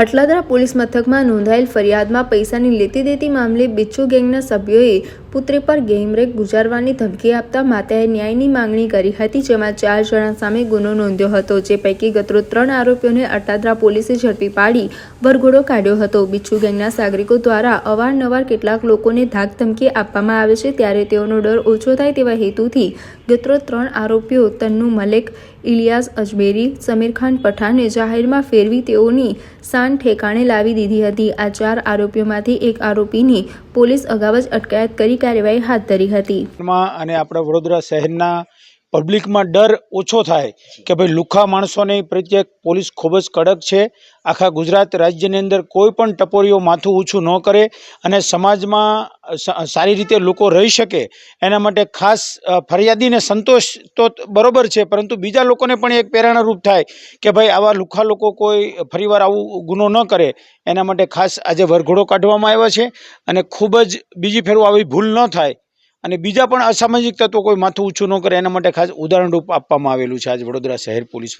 Atladara police મથકમાં નોંધાયેલ ફરિયાદમાં પૈસાની લેતી દેતી મામલે બિચ્છુ ગેંગના સભ્યોએ પુત્રી પર ગેમરેક ગુજારવાની ધમકી આપતા માતાએ ન્યાયની માંગણી કરી હતી, જેમાં ચાર જણા સામે ગુનો નોંધ્યો હતો, જે પૈકી ગત્રો ત્રણ આરોપીઓને અટલાદરા પોલીસે ઝડપી પાડી વરઘોડો કાઢ્યો હતો. બિચ્છુ ગેંગના નાગરિકો દ્વારા અવારનવાર કેટલાક લોકોને ધાક ધમકી આપવામાં આવે છે, ત્યારે તેઓનો ડર ઓછો થાય તેવા હેતુથી ગત્રો ત્રણ આરોપીઓ તન્નુ મલેક ઇલિયાસ અજમેરી, સમીર ખાન પઠાણને જાહેરમાં ફેરવી તેઓની શાન ઠેકાણે લાવી દીધી હતી. આ ચાર આરોપીઓમાંથી એક આરોપીની પોલીસ અગાઉ જ અટકાયત કરી કાર્યવાહી હાથ ધરી હતી. અને આપણા વડોદરા શહેરના પબ્લિકમાં ડર ઓછો થાય કે ભાઈ લુખ્ખા માણસોને પ્રત્યે પોલીસ ખૂબ જ કડક છે. આખા ગુજરાત રાજ્યની અંદર કોઈ પણ ટપોરીઓ માથું ઊંચું ન કરે અને સમાજમાં સારી રીતે લોકો રહી શકે એના માટે ખાસ ફરિયાદીને સંતોષ તો બરોબર છે, પરંતુ બીજા લોકોને પણ એક પ્રેરણારૂપ થાય કે ભાઈ આવા લુખ્ખા લોકો કોઈ ફરીવાર આવું ગુનો ન કરે. એના માટે ખાસ આજે વરઘોડો કાઢવામાં આવ્યો છે અને ખૂબ જ બીજી ફેરું આવી ભૂલ ન થાય. અને બીજા પણ અસામાજિક તત્વો કોઈ માથું ઊંચું ન કરે, એના માટે ખાસ ઉદાહરણરૂપ આપવામાં આવેલું છે. આજ વડોદરા શહેર પોલીસ